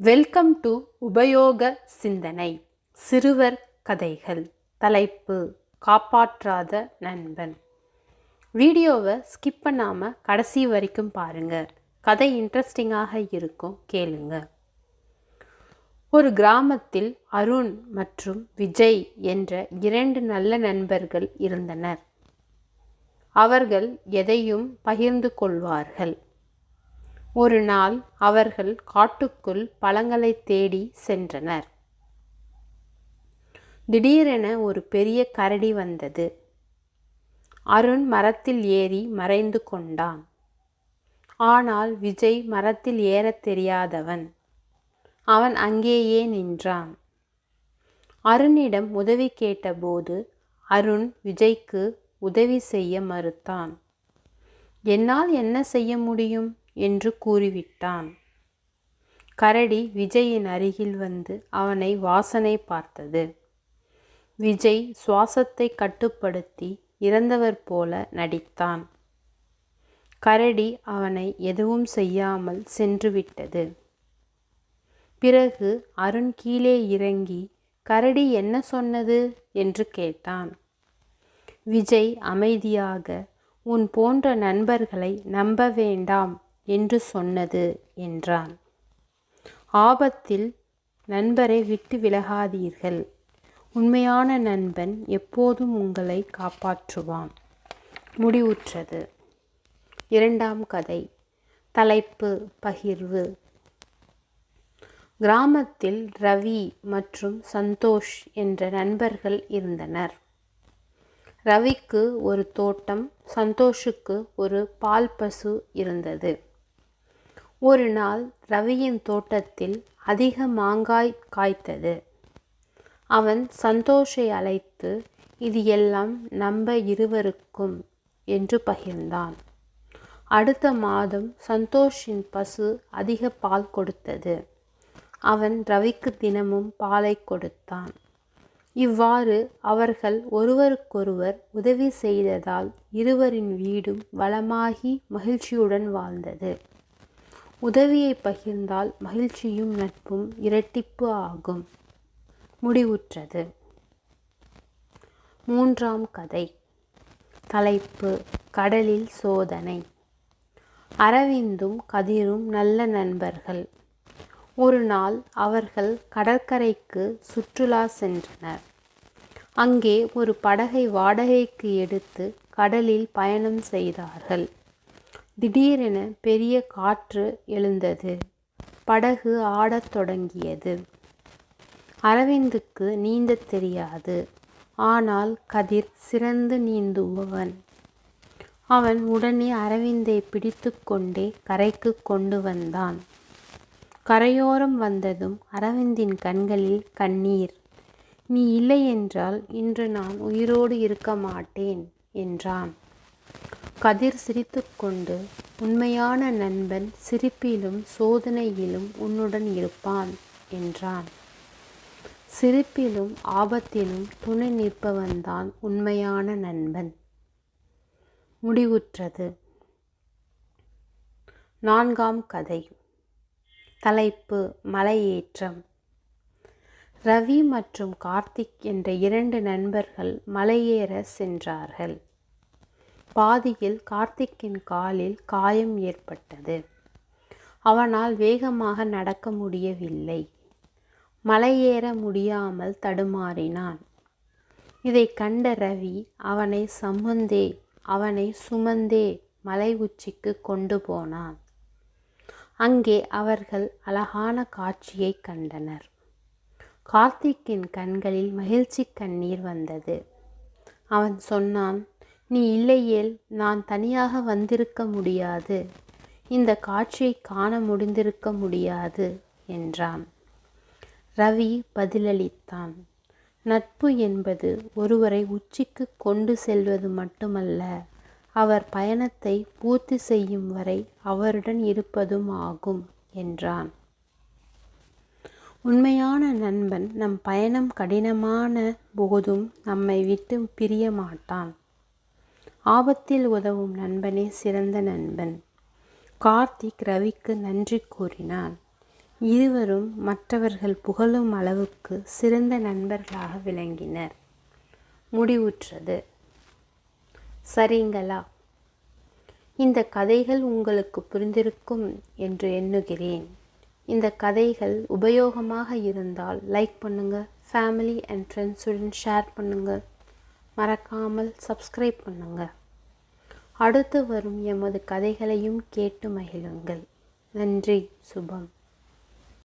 Welcome to உபயோக சிந்தனை சிறுவர் கதைகள். தலைப்பு காப்பாற்றாத நண்பன். வீடியோவை ஸ்கிப் பண்ணாமல் கடைசி வரைக்கும் பாருங்கள் கதை இன்ட்ரெஸ்டிங்காக இருக்கும் கேளுங்க. ஒரு கிராமத்தில் அருண் மற்றும் விஜய் என்ற இரண்டு நல்ல நண்பர்கள் இருந்தனர். அவர்கள் எதையும் பகிர்ந்து கொள்வார்கள். ஒரு நாள் அவர்கள் காட்டுக்குள் பழங்களை தேடி சென்றனர். திடீரென ஒரு பெரிய கரடி வந்தது. அருண் மரத்தில் ஏறி மறைந்து கொண்டான். ஆனால் விஜய் மரத்தில் ஏறத் தெரியாதவன். அவன் அங்கேயே நின்றான். அருணிடம் உதவி கேட்டபோது அருண் விஜய்க்கு உதவி செய்ய மறுத்தான். என்னால் என்ன செய்ய முடியும்? என்று கூறிவிட்டான். கரடி விஜயின் அருகில் வந்து அவனை வாசனை பார்த்தது. விஜய் சுவாசத்தை கட்டுப்படுத்தி இறந்தவர் போல நடித்தான். கரடி அவனை எதுவும் செய்யாமல் சென்றுவிட்டது பிறகு அருண் கீழே இறங்கி கரடி என்ன சொன்னது? என்று கேட்டான். விஜய் அமைதியாக உன் போன்ற நண்பர்களை நம்ப வேண்டாம். என்று சொன்னது என்றான். ஆபத்தில் நண்பரை விட்டு விலகாதீர்கள். உண்மையான நண்பன் எப்போதும் உங்களை காப்பாற்றுவான். முடிவுற்றது. இரண்டாம் கதை. தலைப்பு பகிர்வு. கிராமத்தில் ரவி மற்றும் சந்தோஷ் என்ற நண்பர்கள் இருந்தனர். ரவிக்கு ஒரு தோட்டம் சந்தோஷுக்கு ஒரு பால் பசு இருந்தது. ஒரு நாள் ரவியின் தோட்டத்தில் அதிக மாங்காய் காய்த்தது. அவன் சந்தோஷை அழைத்து இது எல்லாம் நம்ப இருவருக்கும் என்று பகிர்ந்தான். அடுத்த மாதம் சந்தோஷின் பசு அதிக பால் கொடுத்தது. அவன் ரவிக்கு தினமும் பாலை கொடுத்தான். இவ்வாறு அவர்கள் ஒருவருக்கொருவர் உதவி செய்ததால் இருவரின் வீடும் வளமாகி மகிழ்ச்சியுடன் வாழ்ந்தது. உதவியை பகிர்ந்தால் மகிழ்ச்சியும் நட்பும் இரட்டிப்பு ஆகும். முடிவுற்றது. மூன்றாம் கதை. தலைப்பு கடலில் சோதனை. அரவிந்தும் கதிரும் நல்ல நண்பர்கள். ஒரு நாள் அவர்கள் கடற்கரைக்கு சுற்றுலா சென்றனர். அங்கே ஒரு படகை வாடகைக்கு எடுத்து கடலில் பயணம் செய்தார்கள். திடீரென பெரிய காற்று எழுந்தது. படகு ஆடத் தொடங்கியது. அரவிந்துக்கு நீந்தத் தெரியாது. ஆனால் கதிர் சிறந்து நீந்துபவன். அவன் உடனே அரவிந்தை பிடித்து கொண்டே கரைக்கு கொண்டு வந்தான். கரையோரம் வந்ததும் அரவிந்தின் கண்களில் கண்ணீர். நீ இல்லை என்றால் இன்று நான் உயிரோடு இருக்க மாட்டேன் என்றான். கதிர் சிரித்துக்கொண்டு உண்மையான நண்பன் சிரிப்பிலும் சோதனையிலும் உன்னுடன் இருப்பான் என்றான். சிரிப்பிலும் ஆபத்திலும் துணை நிற்பவன்தான் உண்மையான நண்பன். முடிவுற்றது. நான்காம் கதை. தலைப்பு மலையேற்றம் ரவி மற்றும் கார்த்திக் என்ற இரண்டு நண்பர்கள் மலையேற சென்றார்கள். பாதியில் கார்த்திக்கின் காலில் காயம் ஏற்பட்டது. அவனால் வேகமாக நடக்க முடியவில்லை. மலையேற முடியாமல் தடுமாறினான். இதை கண்ட ரவி அவனை சமுந்தே அவனை சுமந்தே மலை உச்சிக்கு கொண்டு போனான். அங்கே அவர்கள் அழகான காட்சியை கண்டனர். கார்த்திக்கின் கண்களில் மகிழ்ச்சி கண்ணீர் வந்தது. அவன் சொன்னான் நீ இல்லையேல் நான் தனியாக வந்திருக்க முடியாது. இந்த காட்சியை காண முடிந்திருக்க முடியாது என்றான். ரவி பதிலளித்தான். நட்பு என்பது ஒருவரை உச்சிக்கு கொண்டு செல்வது மட்டுமல்ல அவர் பயணத்தை பூர்த்தி செய்யும் வரை அவருடன் இருப்பதும் ஆகும் என்றான். உண்மையான நண்பன் நம் பயணம் கடினமான போதும் நம்மை விட்டு பிரிய மாட்டான் ஆபத்தில் உதவும் நண்பனே சிறந்த நண்பன். கார்த்திக் ரவிக்கு நன்றி கூறினான். இருவரும் மற்றவர்கள் புகழும் அளவுக்கு சிறந்த நண்பர்களாக விளங்கினர். முடிவுற்றது. சரிங்களா? இந்த கதைகள் உங்களுக்கு புரிந்திருக்கும் என்று எண்ணுகிறேன். இந்த கதைகள் உபயோகமாக இருந்தால் லைக் பண்ணுங்கள் ஃபேமிலி அண்ட் ஃப்ரெண்ட்ஸுடன் ஷேர் பண்ணுங்கள் மறக்காமல் சப்ஸ்கிரைப் பண்ணுங்கள் அடுத்து வரும் எமது கதைகளையும் கேட்டு மகிழுங்கள். நன்றி சுபம்.